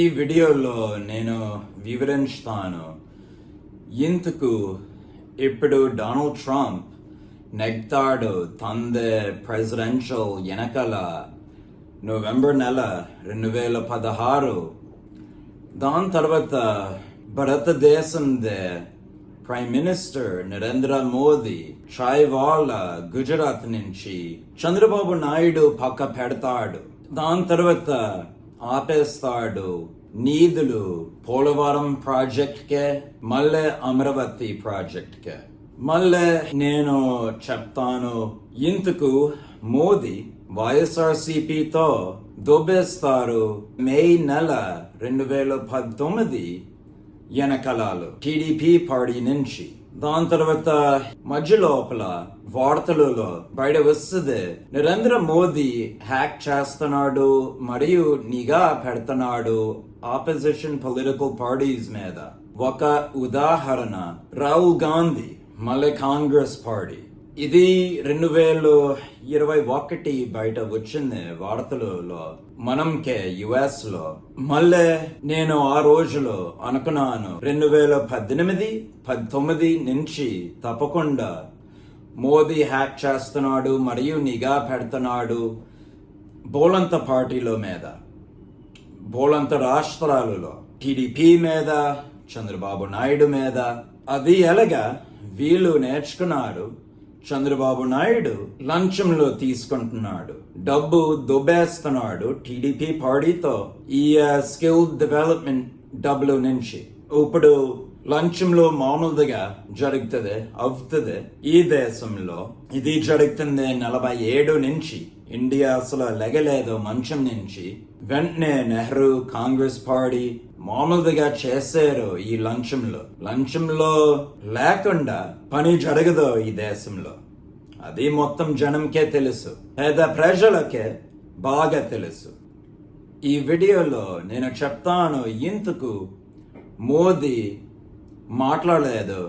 ఈ వీడియోలో నేను వివరించుతాను. ఇంతకు ఇప్పుడు డొనాల్డ్ ట్రంప్ నెగ్తాడు తందే ప్రెసిడెన్షియల్ ఎనకల నవంబర్ నెల రెండు వేల పదహారు. దాని తర్వాత భారతదేశందే ప్రైమ్ మినిస్టర్ నరేంద్ర మోదీ చాయ్వాల గుజరాత్ నుంచి చంద్రబాబు నాయుడు పక్క పెడతాడు. దాని తర్వాత ఆపేస్తాడు. నీధులు పోలవరం ప్రాజెక్ట్కే మళ్ళీ అమరావతి ప్రాజెక్ట్కే. మళ్ళీ నేను చెప్తాను ఇందుకు మోదీ వైఎస్ఆర్సీపీతో దొబ్బేస్తారు మే నెల రెండు వేల పంతొమ్మిది ఎనకలాలు టీడీపీ పార్టీ నుంచి. దాని తర్వాత మధ్య లోపల వార్తలలో బయట వస్తుంది నరేంద్ర మోదీ హ్యాక్ చేస్తున్నాడు మరియు నిఘా పెడుతున్నాడు ఆపోజిషన్ పొలిటికల్ పార్టీస్ మీద. ఒక ఉదాహరణ రాహుల్ గాంధీ మళ్ళీ కాంగ్రెస్ పార్టీ. ఇది రెండు వేల ఇరవై ఒకటి బయట వచ్చింది వార్తలలో మనంకే యుఎస్లో మళ్ళీ నేను ఆ రోజులో అనుకున్నాను రెండు వేల పద్దెనిమిది పంతొమ్మిది నుంచి తప్పకుండా మోదీ హ్యాక్ చేస్తున్నాడు మరియు నిఘా పెడుతున్నాడు బోలంత పార్టీల మీద బోలంత రాష్ట్రాలలో టీడీపీ మీద చంద్రబాబు నాయుడు మీద. అది ఎలాగా? వీళ్ళు నేర్చుకున్నారు చంద్రబాబు నాయుడు లంచంలో తీసుకుంటున్నాడు. డబ్బు దుబ్బేస్తున్నాడు టీడీపీ పార్టీతో. ఈ స్కిల్ డెవలప్మెంట్ డబ్బుల నుంచి. ఇప్పుడు లంచంలో మామూలుగా జరుగుతుంది అవుతుంది. ఈ దేశంలో ఇది జరుగుతుంది నలభై ఏడు నుంచి. ఇండియా అసలు లెగలేదు మంచం నుంచి. వెంటనే నెహ్రూ కాంగ్రెస్ పార్టీ మామూలుగా చేశారు ఈ లంచంలో. లంచంలో లేకుండా పని జరగదు ఈ దేశంలో. అది మొత్తం జనంకే తెలుసు. పేద ప్రజలకే బాగా తెలుసు. ఈ వీడియోలో నేను చెప్తాను ఇంతకు మోదీ మాట్లాడలేదు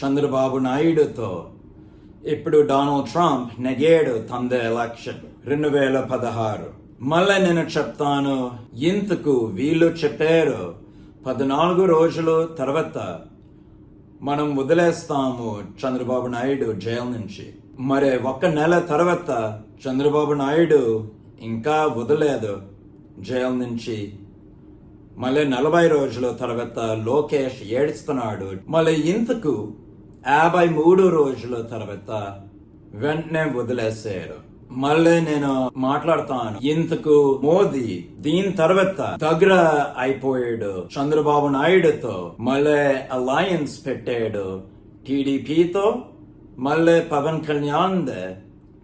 చంద్రబాబు నాయుడుతో. ఇప్పుడు డొనాల్డ్ ట్రంప్ నెగేడు తందే ఎలక్షన్ రెండు వేల పదహారు. మళ్ళీ నేను చెప్తాను ఇంతకు వీళ్ళు చెప్పారు పద్నాలుగు రోజుల తర్వాత మనం వదిలేస్తాము చంద్రబాబు నాయుడు జైలు నుంచి. మరి ఒక్క నెల తర్వాత చంద్రబాబు నాయుడు ఇంకా వదలేదు జైలు నుంచి మళ్ళీ నలభై రోజుల తర్వాత లోకేష్ ఏడుస్తున్నాడు. మళ్ళీ ఇంతకు యాభై మూడు రోజుల తర్వాత వెంటనే వదిలేశారు. మళ్ళీ నేను మాట్లాడతాను. ఇంతకు మోదీ దీని తర్వాత దగ్గర అయిపోయాడు. చంద్రబాబు నాయుడుతో మళ్ళీ అలయన్స్ పెట్టాడు. టీడీపీతో మళ్ళీ పవన్ కళ్యాణ్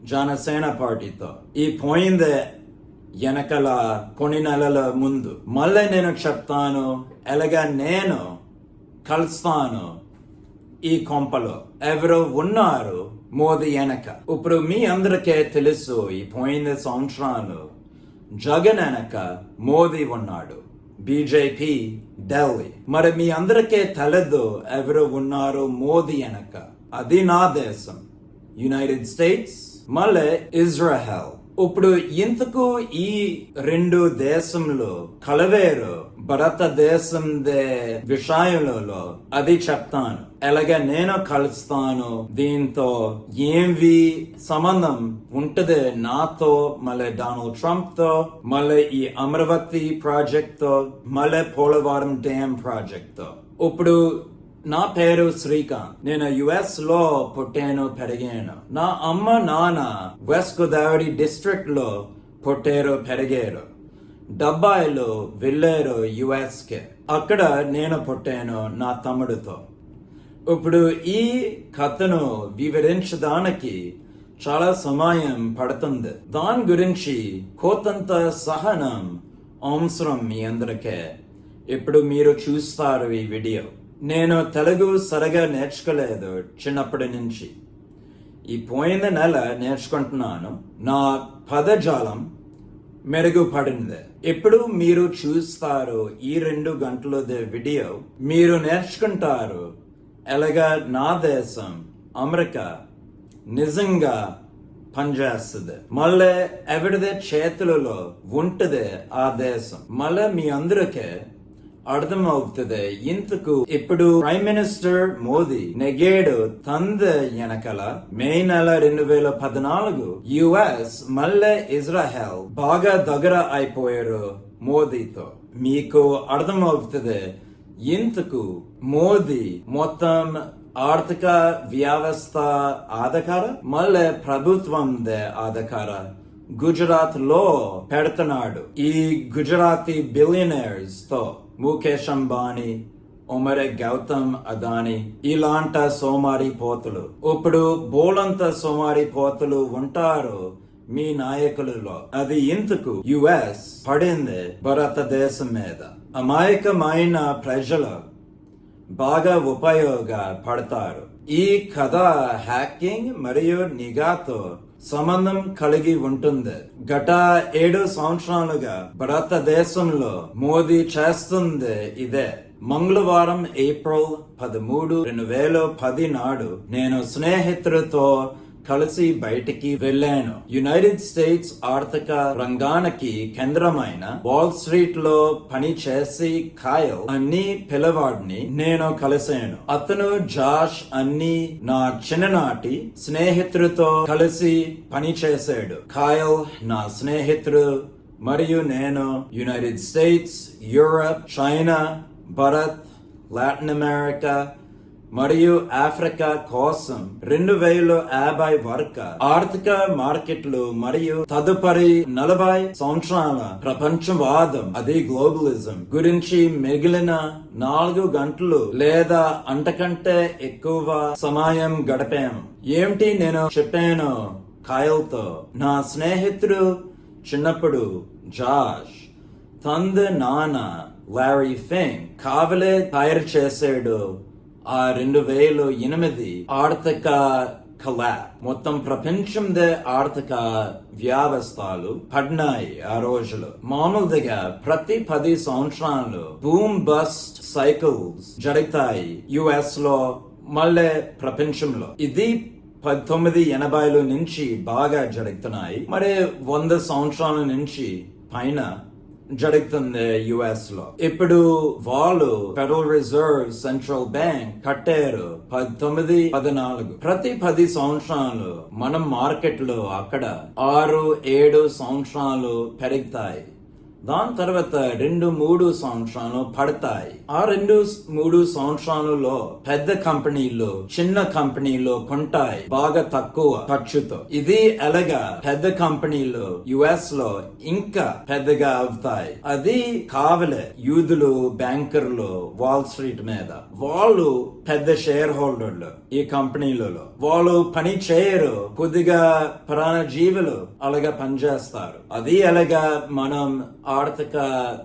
జనసేన పార్టీతో. ఈ పోయిందే వెనకల కొన్ని నెలల ముందు. మళ్ళీ నేను చెప్తాను ఎలాగా నేను కలుస్తాను ఈ కొంపలో. ఎవరు ఉన్నారు మోదీ వెనక ఇప్పుడు మీ అందరికే తెలుసు ఈ పోయిన సంవత్సరాలు జగన్ వెనక మోదీ ఉన్నాడు. బీజేపీ ఢిల్లీ. మరి మీ అందరికీ తెలదు ఎవరు ఉన్నారు మోదీ వెనక అది నా దేశం యునైటెడ్ స్టేట్స్ మళ్ళీ ఇజ్రాయెల్ ఇప్పుడు ఇంతకు ఈ రెండు దేశంలో కలవేరు భారతదేశం దే విషయంలో అది చెప్తాను. ఎలాగ నేను కలుస్తాను దీంతో ఏంవి సంబంధం ఉంటది నాతో మళ్ళీ డొనాల్డ్ ట్రంప్తో మళ్ళీ ఈ అమరావతి ప్రాజెక్ట్తో మళ్ళీ పోలవరం డ్యామ్ ప్రాజెక్ట్తో ఇప్పుడు నా పేరు శ్రీకాంత్. నేను యుఎస్లో పుట్టాను పెరిగాను. నా అమ్మ నాన్న వెస్ట్ గోదావరి డిస్ట్రిక్ట్లో పుట్టారు పెరిగారు. డబ్బాయిలో వెళ్ళారు యుఎస్కి. అక్కడ నేను పుట్టాను నా తమ్ముడితో. ఇప్పుడు ఈ కథను వివరించడానికి చాలా సమయం పడుతుంది. దాని గురించి కోతంత సహనం అవసరం మీ అందరికే. ఇప్పుడు మీరు చూస్తారు ఈ వీడియో. నేను తెలుగు సరిగా నేర్చుకోలేదు చిన్నప్పటి నుంచి. ఈ పోయిన నెల నేర్చుకుంటున్నాను. నా పదజాలం మెరుగుపడింది. ఇప్పుడు మీరు చూస్తారు ఈ రెండు గంటలది వీడియో? మీరు నేర్చుకుంటారు. ఎలాగా నా దేశం అమెరికా నిజంగా పనిచేస్తుంది. మళ్ళీ ఎవరిదే చేతులలో ఉంటుంది ఆ దేశం? మళ్ళీ మీ అందరికీ అర్థమవుతుంది. ఇంతకు ఇప్పుడు ప్రైమ్ మినిస్టర్ మోదీ నెగేడు తంద ఎనకల మే నెల రెండు వేల పద్నాలుగు యుఎస్ మళ్ళీ ఇజ్రాయెల్ బాగా దగ్గర అయిపోయారు మోదీతో. మీకు అర్థమవుతుంది. ఇంతకు మోదీ మొత్తం ఆర్థిక వ్యవస్థ ఆధకార మళ్ళీ ప్రభుత్వం ఆధార గుజరాత్లో పెడుతున్నాడు ఈ గుజరాతీ బిలియనర్స్తో. ముఖేష్ అంబానీ ఉమరే గౌతమ్ అదాని ఇలాంట సోమారి పోతులు. ఇప్పుడు బోలంత సోమారి పోతులు ఉంటారు మీ నాయకులలో. అది ఇంతకు యుఎస్ పడింది భారతదేశం మీద. అమాయకమైన ప్రజలు బాగా ఉపయోగపడతారు. ఈ కథ హ్యాకింగ్ మరియు నిఘాతో సంబంధం కలిగి ఉంటుంది. గత ఏడు సంవత్సరాలుగా భారతదేశంలో మోదీ చేస్తుంది ఇదే. మంగళవారం ఏప్రిల్ పదమూడు రెండు వేల పది నాడు నేను స్నేహితులతో కలిసి బయటికి వెళ్ళాను. యునైటెడ్ స్టేట్స్ ఆర్థిక రంగానికి కేంద్రమైన వాల్ స్ట్రీట్లో పని చేసి ఖాయల్ అన్ని పిల్లవాడిని నేను కలిశాను. అతను జాష్ అన్ని నా చిన్ననాటి స్నేహితుడితో కలిసి పని చేశాడు. ఖాయల్ నా స్నేహితుడు మరియు నేను United States Europe China Bharat Latin America మరియు ఆఫ్రికా కోసం రెండు వేల యాభై వరకు ఆర్థిక మార్కెట్లు మరియు తదుపరి నలభై సంవత్సరాల ప్రపంచవాదం అది గ్లోబలిజం గురించి మిగిలిన నాలుగు గంటలు లేదా అంతకంటే ఎక్కువ సమయం గడిపాము ఏమిటి నేను చెప్పాను? కాయల్తో నా స్నేహితుడు చిన్నప్పుడు జాష్ తంద నాన్న లారీ ఫింగ్ కావలే తయారు చేసాడు ఆ రెండు వేల ఎనిమిది ఆర్థిక కలా మొత్తం ప్రపంచందే ఆర్థిక వ్యవస్థలు పడినాయి ఆ రోజులు. మామూలుగా ప్రతి పది సంవత్సరాలు బూమ్ బస్ట్ సైకిల్స్ జరుగుతాయి యుఎస్లో మళ్ళీ ప్రపంచంలో. ఇది పంతొమ్మిది ఎనభైల నుంచి బాగా జరుగుతున్నాయి. మరి వంద సంవత్సరాల నుంచి పైన జరుగుతుంది యుఎస్లో. ఇప్పుడు వాళ్ళు ఫెడరల్ రిజర్వ్ సెంట్రల్ బ్యాంక్ కట్టారు పంతొమ్మిది పద్నాలుగు. ప్రతి పది సంవత్సరాలు మనం మార్కెట్లో అక్కడ ఆరు ఏడు సంవత్సరాలు పెరుగుతాయి. దాని తర్వాత రెండు మూడు సంవత్సరాలు పడతాయి. ఆ రెండు మూడు సంవత్సరాలలో పెద్ద కంపెనీలు చిన్న కంపెనీలు కొంటాయి. బాగా తక్కువ ఖర్చుతో. ఇది ఎలాగా పెద్ద కంపెనీలు యుఎస్లో ఇంకా పెద్దగా అవుతాయి. అది కావలే యూదులు బ్యాంకర్లు వాల్ స్ట్రీట్ మీద. వాళ్ళు పెద్ద షేర్ హోల్డర్లు ఈ కంపెనీలలో. వాళ్ళు పని చేయరు. కొద్దిగా ప్రాణ జీవులు అలాగా పనిచేస్తారు. అది ఎలాగా మనం ఆర్థిక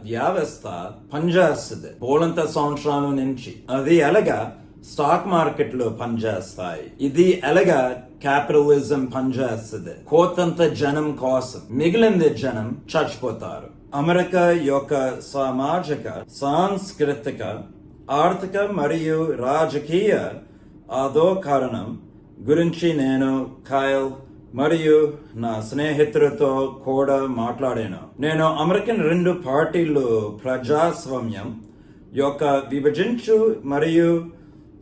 వ్యవస్థ పనిచేస్తుంది. పోలంత సంవత్సరాల నుంచి. అది ఎలాగా స్టాక్ మార్కెట్లో పనిచేస్తాయి. ఇది ఎలాగా క్యాపిటలిజం పనిచేస్తుంది. కోతంత జనం కోసం మిగిలింది జనం చచ్చిపోతారు. అమెరికా యొక్క సామాజిక సాంస్కృతిక ఆర్థిక మరియు రాజకీయ అధోకరణం గురించి నేను ఖాయల్ మరియు నా స్నేహితులతో కూడా మాట్లాడాను. నేను అమెరికన్ రెండు పార్టీలు ప్రజాస్వామ్యం యొక్క విభజించు మరియు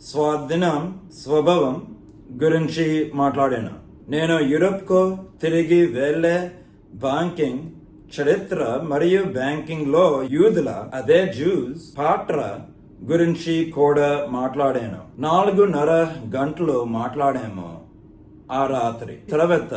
స్వాధీనం స్వభావం గురించి మాట్లాడాను. నేను యూరోప్కు తిరిగి వెళ్ళే బ్యాంకింగ్ చరిత్ర మరియు బ్యాంకింగ్లో యూదుల అదే జ్యూస్ పాత్ర గురించి కూడా మాట్లాడాను. నాలుగున్నర గంటలు మాట్లాడాము. ఆ రాత్రి తర్వాత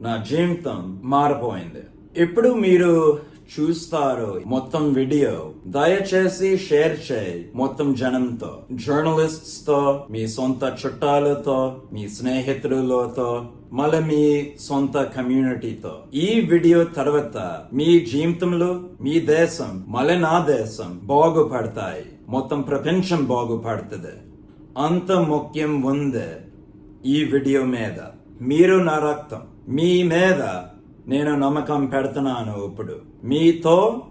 నా జీవితం మారిపోయింది. ఇప్పుడు మీరు చూస్తారు మొత్తం వీడియో దయచేసి షేర్ చేయి మొత్తం జనంతో జర్నలిస్ట్స్తో మీ సొంత చుట్టాలతో మీ స్నేహితులతో మళ్ళీ మీ సొంత కమ్యూనిటీతో. ఈ వీడియో తర్వాత మీ జీవితంలో మీ దేశం మళ్ళీ నా దేశం బాగుపడతాయి. మొత్తం ప్రపంచం బాగుపడుతుంది. అంత ముఖ్యం ఉంది ఈ వీడియో మీద. మీరు నా రక్తం. మీ మీద నేను నమ్మకం పెడుతున్నాను ఇప్పుడు. మీతో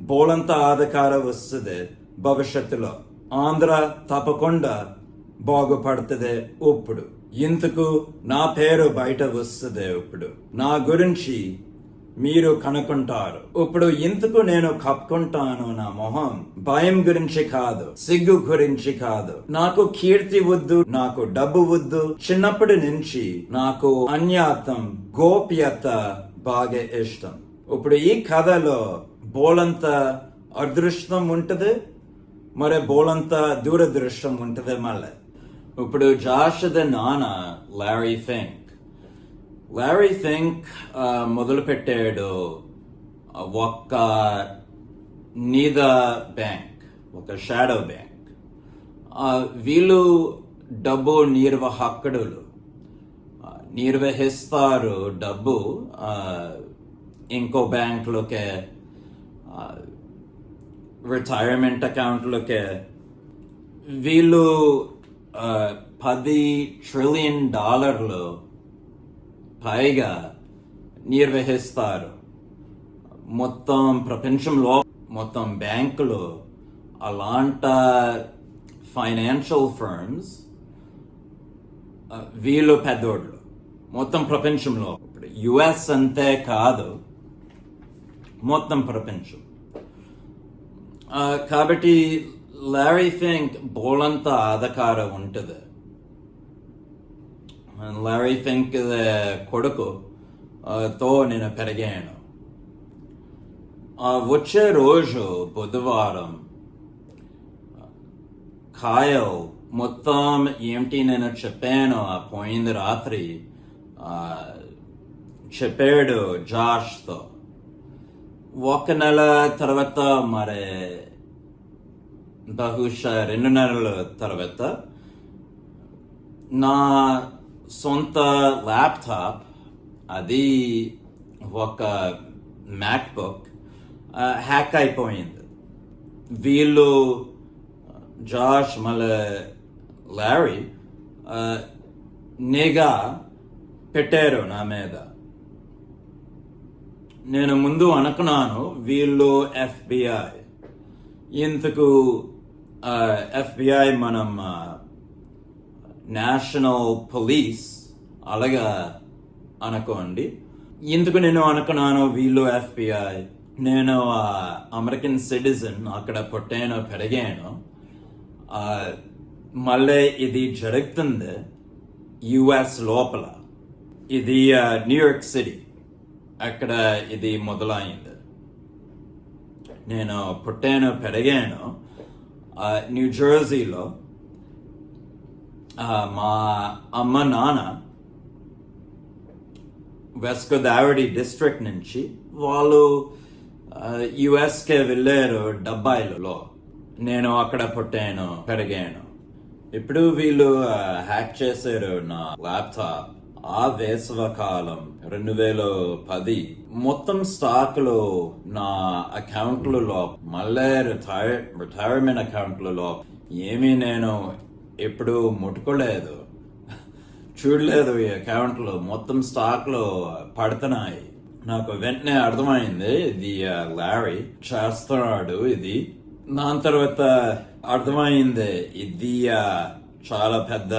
బోలంత అధికారం వస్తుంది. భవిష్యత్తులో ఆంధ్ర తప్పకుండా బాగుపడుతుంది ఇప్పుడు. ఇంతకు నా పేరు బయట వస్తుంది ఇప్పుడు. నా గురించి మీరు కనుక్కుంటారు. ఇప్పుడు ఇంతకు నేను కప్పుకుంటాను నా మొహం. భయం గురించి కాదు సిగ్గు గురించి కాదు. నాకు కీర్తి వద్దు నాకు డబ్బు వద్దు. చిన్నప్పటి నుంచి నాకు అన్యాతం గోప్యత బాగా ఇష్టం. ఇప్పుడు ఈ కథలో బోలంత అదృష్టం ఉంటది మరి బోలంత దూరదృష్టం ఉంటది మళ్ళీ. ఇప్పుడు జాషద నాన్న Larry Fink Larry Fink think మొదలుపెట్టాడు ఆ, ఒక్క నీద బ్యాంక్ ఒక షాడో బ్యాంక్. వీళ్ళు డబ్బు నిర్వాహకుడులు నిర్వహిస్తారు డబ్బు ఇంకో బ్యాంకులోకే రిటైర్మెంట్ అకౌంట్లోకే వీళ్ళు పది ట్రిలియన్ డాలర్లు పైగా నిర్వహిస్తారు. మొత్తం ప్రపంచంలో మొత్తం బ్యాంకులు అలాంట ఫైనాన్షియల్ ఫర్మ్స్ వీళ్ళు పెద్దోళ్ళు. మొత్తం ప్రపంచంలో ఇప్పుడు యుఎస్ అంతే కాదు మొత్తం ప్రపంచం. కాబట్టి లారీ ఫింక్ బోలంత అధికారం ఉంటుంది. లారీ ఫింక్ కొడుకు తో నేను పెరిగాను వచ్చే రోజు బుధవారం ఖాయో మొత్తం ఏంటి నేను చెప్పాను ఆ పోయింది రాత్రి చెప్పాడు జాష్తో. ఒక నెల తర్వాత మరి బహుశా రెండు నెలల తర్వాత నా సొంత ల్యాప్టాప్ అది ఒక మ్యాక్బుక్ హ్యాక్ అయిపోయింది. వీళ్ళు జాష్ మళ్ళీ లారీ నిఘా పెట్టారు నా మీద. నేను ముందు అనుకున్నాను వీళ్ళు ఎఫ్బిఐ ఇంతకు ఎఫ్బిఐ మనం నేషనల్ పోలీస్ అలాగా అనుకోండి. ఇందుకు నేను అనుకున్నాను వీళ్ళు ఎఫ్బిఐ నేను అమెరికన్ సిటిజన్ అక్కడ పుట్టాను పెరిగాను. మళ్ళీ ఇది జరుగుతుంది యుఎస్ లోపల. ఇది ఆ, న్యూయార్క్ సిటీ అక్కడ ఇది మొదలైంది. నేను పుట్టాను పెరిగాను న్యూజెర్సీలో న్యూ మా అమ్మ నాన్న వెస్ట్ గోదావరి డిస్ట్రిక్ట్ నుంచి వాళ్ళు యుఎస్కే వెళ్ళారు డబ్బాయిలలో. నేను అక్కడ పుట్టాను పెరిగాను. ఇప్పుడు వీళ్ళు హ్యాక్ చేశారు నా ల్యాప్టాప్ ఆ వేసవ కాలం రెండు వేల పది. మొత్తం స్టాక్లు నా అకౌంట్లలో మళ్ళీ రిటైర్ రిటైర్మెంట్ అకౌంట్లలో ఏమీ నేను ఎప్పుడు ముట్టుకోలేదు. చూడలేదు ఈ అకౌంట్లు మొత్తం స్టాక్లు పడుతున్నాయి. నాకు వెంటనే అర్థమైంది ఇది లారీ చేస్తున్నాడు ఇది. దాని తర్వాత అర్థమైంది ఇది చాలా పెద్ద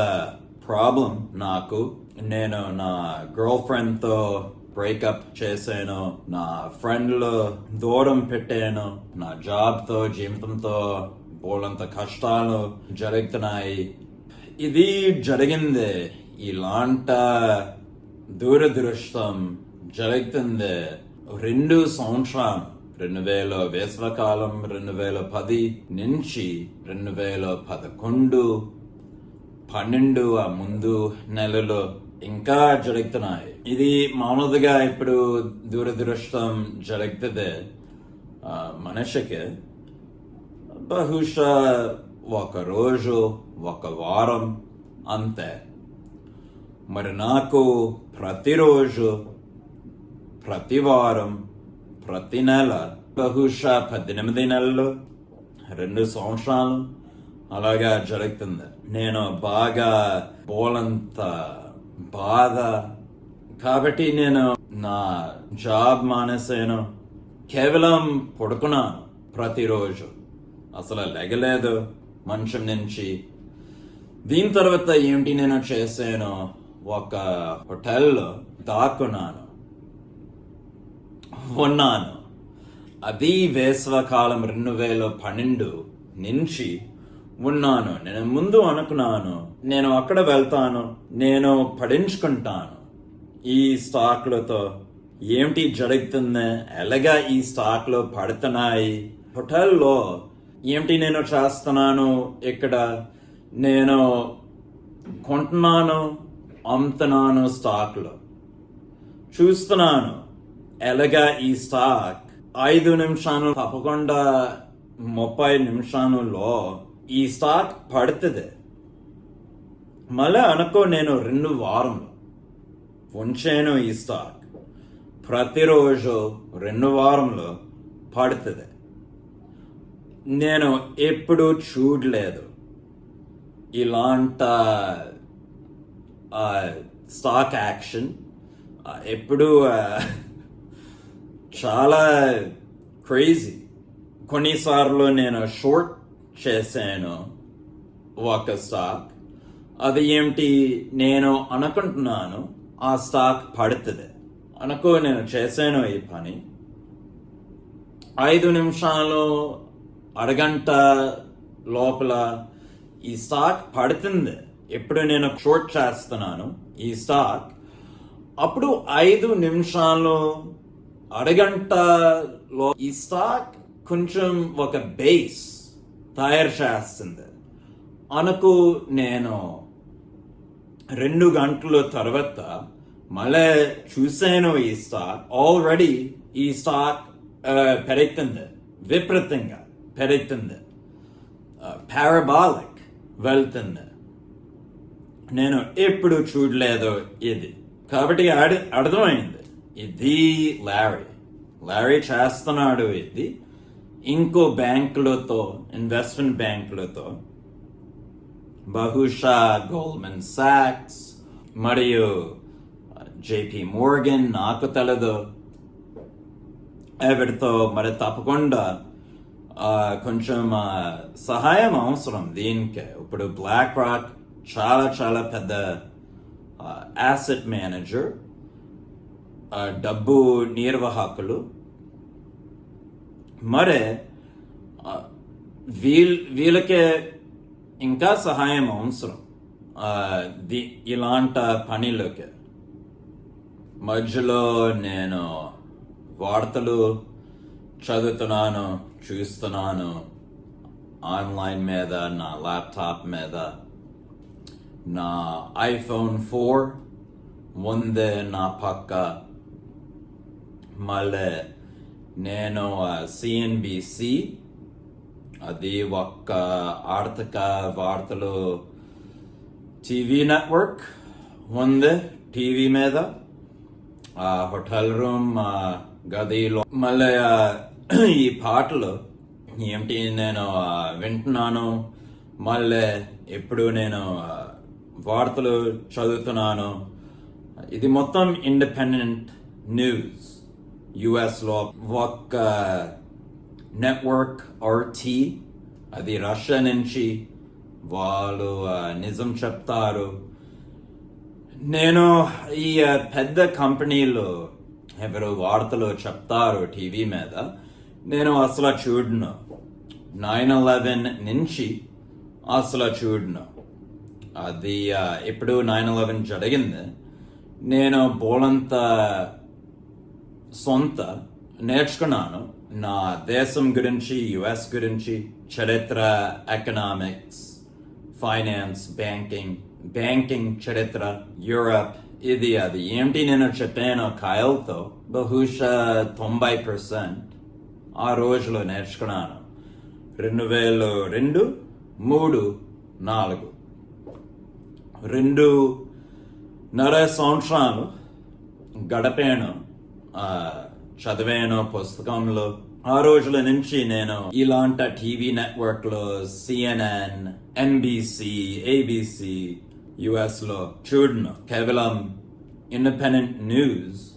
ప్రాబ్లం నాకు. నేను నా గర్ల్ ఫ్రెండ్తో బ్రేకప్ చేశాను. నా ఫ్రెండ్లు దూరం పెట్టాను. నా జాబ్తో జీవితంతో బోలంత కష్టాలు జరుగుతున్నాయి. ఇది జరిగింది. ఇలాంట దూరదృష్టం జరుగుతుంది. రెండు సంవత్సరం రెండు వేల వేసవకాలం రెండు వేల పది నుంచి రెండు వేల పదకొండు పన్నెండు ఆ ముందు నెలలు ఇంకా జరుగుతున్నాయి. ఇది మామూలుగా ఇప్పుడు దూరదృష్టం జరుగుతుంది. మనిషికి బహుశా ఒక రోజు ఒక వారం అంతే. మరి నాకు ప్రతిరోజు ప్రతి వారం ప్రతి నెల బహుశా పద్దెనిమిది నెలలు రెండు సంవత్సరాలు అలాగా జరుగుతుంది. నేను బాగా బోలంత బాధ. కాబట్టి నేను నా జాబ్ మానేసాను కేవలం పడుకున్నాను ప్రతిరోజు. అసలు లెగలేదు మంచం నుంచి. దీని తర్వాత ఏంటి నేను చేశాను? ఒక హోటల్లో దాక్కున్నాను. ఉన్నాను అది వేసవకాలం రెండు వేల పన్నెండు నుంచి ఉన్నాను. నేను ముందు అనుకున్నాను నేను అక్కడ వెళ్తాను నేను పడించుకుంటాను. ఈ స్టాక్లతో ఏమిటి జరుగుతుంది? ఎలాగా ఈ స్టాక్లు పడుతున్నాయి? హోటల్లో ఏమిటి నేను చేస్తున్నాను? ఇక్కడ నేను కొంటున్నాను అమ్ముతున్నాను స్టాక్లో చూస్తున్నాను ఎలాగా ఈ స్టాక్ ఐదు నిమిషాలు తప్పకుండా ముప్పై నిమిషాలలో ఈ స్టాక్ పడుతుంది. మళ్ళీ అనుకో నేను రెండు వారంలో ఉంచాను ఈ స్టాక్ ప్రతిరోజు రెండు వారంలో పడుతుంది. నేను ఎప్పుడు చూడలేదు. ఇలాంట స్టాక్ యాక్షన్ ఎప్పుడు చాలా క్రేజీ కొన్నిసార్లు నేను షార్ట్ చేశాను ఒక స్టాక్ అది ఏమిటి నేను అనుకుంటున్నాను ఆ స్టాక్ పడుతుంది. అనుకో నేను చేశాను ఈ పని. ఐదు నిమిషాలు అరగంట లోపల ఈ స్టాక్ పడుతుంది. ఎప్పుడు నేను షోట్ చేస్తున్నాను ఈ స్టాక్. అప్పుడు ఐదు నిమిషాలు అరగంటలో ఈ స్టాక్ కొంచెం ఒక బేస్ తయారు చేస్తుంది. అనుకు నేను రెండు గంటల తర్వాత మళ్ళీ చూశాను ఈ స్టాక్. ఆల్రెడీ ఈ స్టాక్ పెరుగుతుంది విపరీతంగా. పెరుగుతుంది. పారాబాలిక్ వెళ్తుంది. నేను ఎప్పుడు చూడలేదు ఇది. కాబట్టి అడి- అర్థమైంది. ఇది లారీ లారీ చేస్తున్నాడు ఇది. ఇంకో బ్యాంకులతో ఇన్వెస్ట్మెంట్ బ్యాంకులతో. బహుశా గోల్మెన్ సాక్స్ మరియు జేపీ మోర్గన్ నాకు తెలదు. ఎవరితో మరి తప్పకుండా కొంచెం సహాయం అవసరం దీనికి. ఇప్పుడు బ్లాక్ రాక్ చాలా చాలా పెద్ద యాసెట్ మేనేజర్ డబ్బు నిర్వాహకులు. మరి వీళ్ళ వీల్ వీళ్ళకే ఇంకా సహాయం అవసరం దీ ది ఇలాంటి పనిలోకి. మధ్యలో నేను వార్తలు చదువుతున్నాను. చూస్తున్నాను ఆన్లైన్ మీద నా ల్యాప్టాప్ మీద నా ఐఫోన్ ఫోర్ ముందే నా పక్క. మళ్ళీ నేను సిఎన్బిసి అది ఒక్క ఆర్థిక వార్తలు టీవీ నెట్వర్క్ ఉంది టీవీ మీద. ఆ హోటల్ రూమ్ గదిలో. మళ్ళీ ఈ పాటలు ఏమిటి నేను వింటున్నాను మళ్ళీ ఎప్పుడు నేను వార్తలు చదువుతున్నాను. ఇది మొత్తం ఇండిపెండెంట్ న్యూస్. యుఎస్లో ఒక్క నెట్వర్క్ ఆర్టీ అది రష్యా నుంచి వాళ్ళు నిజం చెప్తారు. నేను ఈ పెద్ద కంపెనీలు ఎవరు వార్తలు చెప్తారు టీవీ మీద. నేను అసలు చూడను. నైన్ ఎలెవెన్ నుంచి అసలు చూడను. అది ఇప్పుడు ఎప్పుడు నైన్ ఎలెవెన్ జరిగింది నేను బోలంత సొంత నేర్చుకున్నాను. నా దేశం గురించి యుఎస్ గురించి చరిత్ర ఎకనామిక్స్ ఫైనాన్స్ బ్యాంకింగ్ బ్యాంకింగ్ చరిత్ర యూరప్ ఇది అది. ఏంటి నేను చెప్పాను? కాయల్తో బహుశా తొంభై పర్సెంట్. ఆ రోజులో నేర్చుకున్నాను. రెండు వేలు రెండు మూడు నాలుగు. రెండు నర సంవత్సరాలు గడపాను. చదివాను పుస్తకంలో. ఆ రోజుల నుంచి నేను ఇలాంటి టీవీ నెట్వర్క్లో సిఎన్ఎన్ ఎన్బిసి ఏబిసి యుఎస్లో చూడను. కేవలం ఇండిపెండెంట్ న్యూస్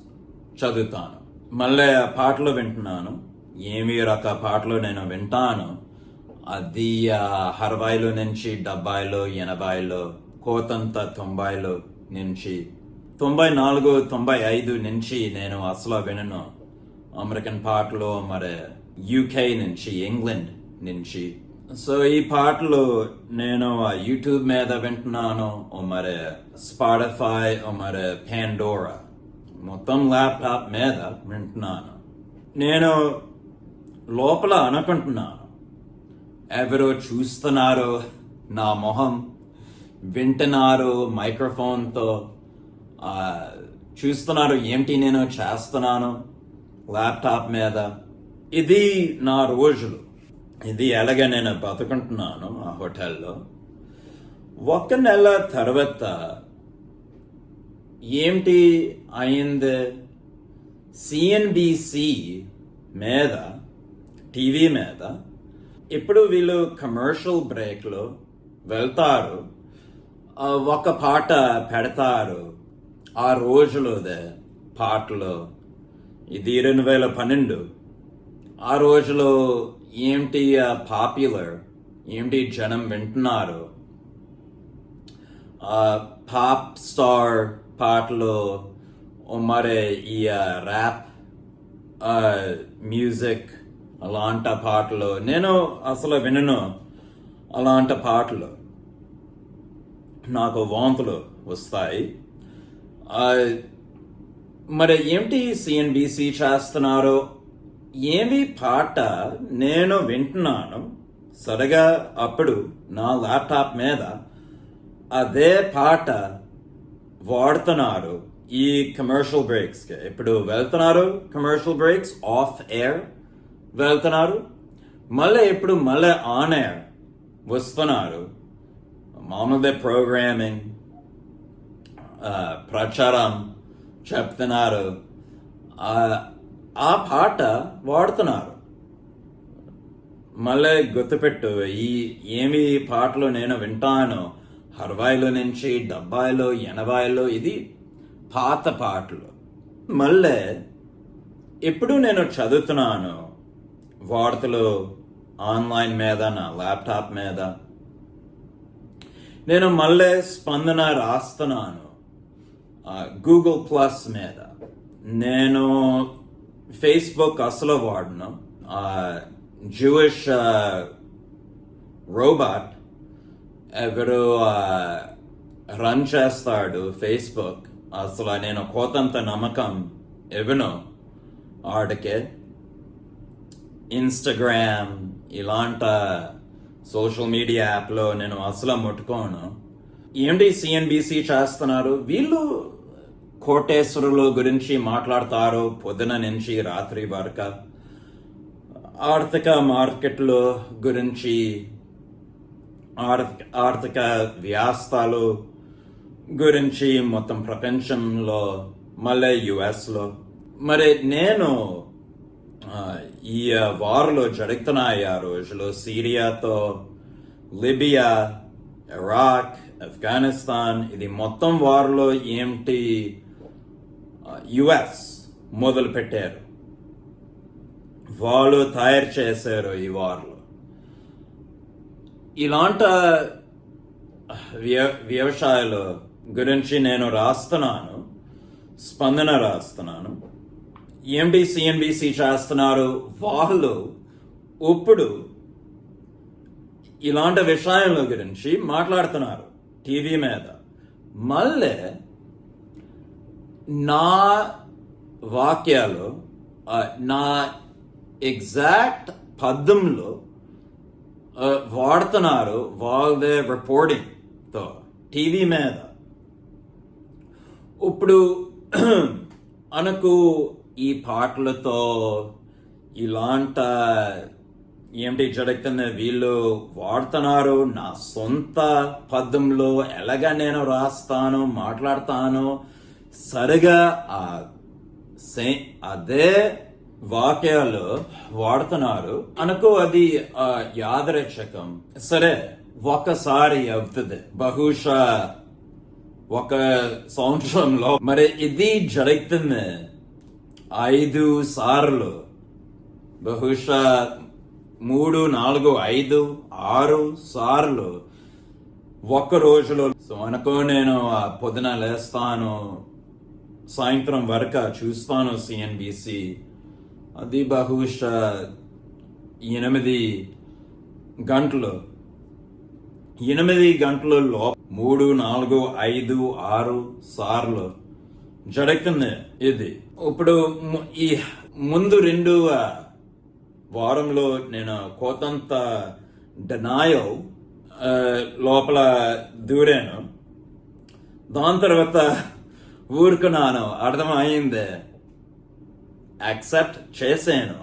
చదువుతాను. మళ్ళీ ఆ పాటలు వింటున్నాను. ఏమి రక పాటలు నేను వింటాను? అది అరవైలో నుంచి డెబ్బైలో ఎనభైలో కోతంత తొంభైలో నుంచి తొంభై నాలుగు తొంభై ఐదు నుంచి నేను అసలు వినను. అమెరికన్ పాటలు మరి యూకే నుంచి ఇంగ్లాండ్ నుంచి. సో ఈ పాటలు నేను ఆ యూట్యూబ్ మీద వింటున్నాను ఓ మరి స్పాటిఫై ఓ మరి పాండోరా. మొత్తం ల్యాప్టాప్ మీద వింటున్నాను. నేను లోపల అనుకుంటున్నాను ఎవరో చూస్తున్నారు నా మొహం వింటున్నారు మైక్రోఫోన్తో చూస్తున్నారు ఏంటి నేను చేస్తున్నాను ల్యాప్టాప్ మీద. ఇది నా రోజులు. ఇది ఎలాగ నేను బతుకుంటున్నాను ఆ హోటల్లో. ఒక నెల తర్వాత ఏంటి అయింది? సిఎన్బిసి మీద టీవీ మీద ఇప్పుడు వీళ్ళు కమర్షియల్ బ్రేక్లో వెళ్తారు ఒక పాట పెడతారు ఆ రోజులోదే పాటలు ఇది రెండు వేల పన్నెండు. ఆ రోజులో ఏంటి పాపులర్ ఏంటి జనం వింటున్నారు? పాప్ స్టార్ పాటలు మరి ఈ ర్యాప్ మ్యూజిక్ అలాంటి పాటలు. నేను అసలు వినను అలాంటి పాటలు. నాకు వాంతులు వస్తాయి. మరి ఏమిటి సిఎన్బిసి చేస్తున్నారు? ఏమి పాట నేను వింటున్నాను? సరిగా అప్పుడు నా ల్యాప్టాప్ మీద అదే పాట వాడుతున్నారు ఈ కమర్షియల్ బ్రేక్స్కి ఇప్పుడు వెళ్తున్నారు కమర్షియల్ బ్రేక్స్ ఆఫ్ ఎయిర్ వెళ్తున్నారు. మళ్ళీ ఇప్పుడు మళ్ళీ ఆన్ ఎయిర్ వస్తున్నారు. మామూలుదే ప్రోగ్రామింగ్ ప్రచారం చెప్తున్నారు. ఆ- పాట వాడుతున్నారు. మళ్ళీ గుర్తుపెట్టు ఈ ఏమి పాటలు నేను వింటాను? అరవైలో నుంచి డెబ్బాయిలో ఎనభైలో ఇది పాత పాటలు. మళ్ళీ ఇప్పుడు నేను చదువుతున్నాను. వార్తలు ఆన్లైన్ మీద నా ల్యాప్టాప్ మీద? నేను మళ్ళీ స్పందన రాస్తున్నాను గూగుల్ ప్లస్ మీద. నేను ఫేస్బుక్ అసలు వాడను జూయిష్ రోబాట్ ఎవరు రన్ చేస్తాడు ఫేస్బుక్ అసలు నేను కోతంత నమ్మకం ఇవ్వను ఆడకే. ఇన్స్టాగ్రామ్ ఇలాంటి సోషల్ మీడియా యాప్లో నేను అసలు ముట్టుకోను. ఏంటి సిఎన్బిసి చేస్తున్నారు? వీళ్ళు కోటేశ్వరుల గురించి మాట్లాడతారు పొద్దున నుంచి రాత్రి వరకు. ఆర్థిక మార్కెట్ల గురించి ఆర్థిక ఆర్థిక వ్యాస్తాలు గురించి మొత్తం ప్రపంచంలో మళ్ళీ యుఎస్లో మరి నేను ఈ వార్లో జరుగుతున్నాయి ఆ రోజులు సిరియాతో లిబియా ఇరాక్ ఆఫ్ఘనిస్తాన్ ఇది మొత్తం వార్లో ఏంటి యుఎస్ మొదలు పెట్టారు వాళ్ళు తయారు చేశారు ఈ వార్లో. ఇలాంటి వ్య- వ్యవసాయాల గురించి నేను రాస్తున్నాను. స్పందన రాస్తున్నాను. ఏంటి సిఎన్బిసి చేస్తున్నారు? వాళ్ళు ఇప్పుడు ఇలాంటి విషయాల గురించి మాట్లాడుతున్నారు టీవీ మీద. మళ్ళీ నా వాక్యాలు నా ఎగ్జాక్ట్ పద్యంలో వాడుతున్నారు వాళ్ళదే రిపోర్టింగ్తో టీవీ మీద. ఇప్పుడు అనకు ఈ పాటలతో ఇలాంట ఏంటి జరుగుతున్న వీళ్ళు వాడుతున్నారు? నా సొంత పద్యంలో ఎలాగ నేను రాస్తాను మాట్లాడతాను? సరిగా ఆ సే- అదే వాక్యాలు వాడుతున్నారు. అనుకో అది ఆ, యాదృచ్ఛికం. సరే ఒకసారి అవుతుంది. బహుశా ఒక సంవత్సరంలో. మరి ఇది జరుగుతుంది ఐదు సార్లు. బహుశా మూడు నాలుగు ఐదు ఆరు సార్లు. ఒక్క రోజులో సో అనుకో నేను ఆ పొద్దున లేస్తాను సాయంత్రం వరకు చూస్తాను సిఎన్బిసి అది బహుశా ఎనిమిది గంటలు. ఎనిమిది గంటలలో మూడు నాలుగు ఐదు ఆరు సార్లు. జరుగుతుంది ఇది. ఇప్పుడు ఈ ముందు రెండు వారంలో నేను కోతంత డెనాయో లోపల దూరాను. దాని తర్వాత ఊరుకున్నాను అర్థమైంది. యాక్సెప్ట్ చేశాను.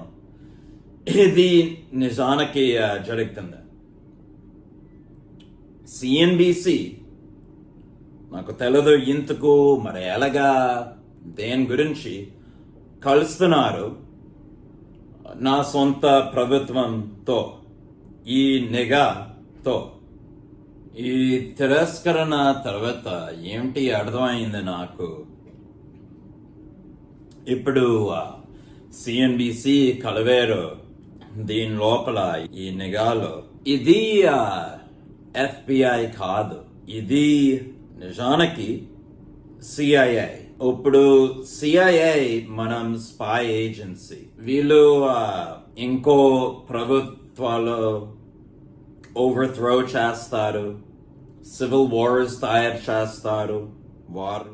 ఇది నిజానికి జరుగుతుంది సిఎన్బిసి నాకు తెలదు ఇంతకు మరి ఎలాగా? దేని గురించి? కలుస్తున్నారు నా సొంత ప్రభుత్వంతో ఈ నిఘాతో. ఈ తిరస్కరణ తర్వాత ఏమిటి అర్థమైంది నాకు? ఇప్పుడు సిఎన్బిసి కలవేరు దీని లోపల ఈ నిఘాలో. ఇది ఎఫ్బిఐ కాదు. ఇది నిజానికి సిఐఐ ఇప్పుడు సిఐఐ మనం స్పై ఏజెన్సీ వీళ్ళు ఇంకో ప్రభుత్వాలు ఓవర్థ్రో చేస్తారు సివిల్ వార్స్ తయారు చేస్తారు వార్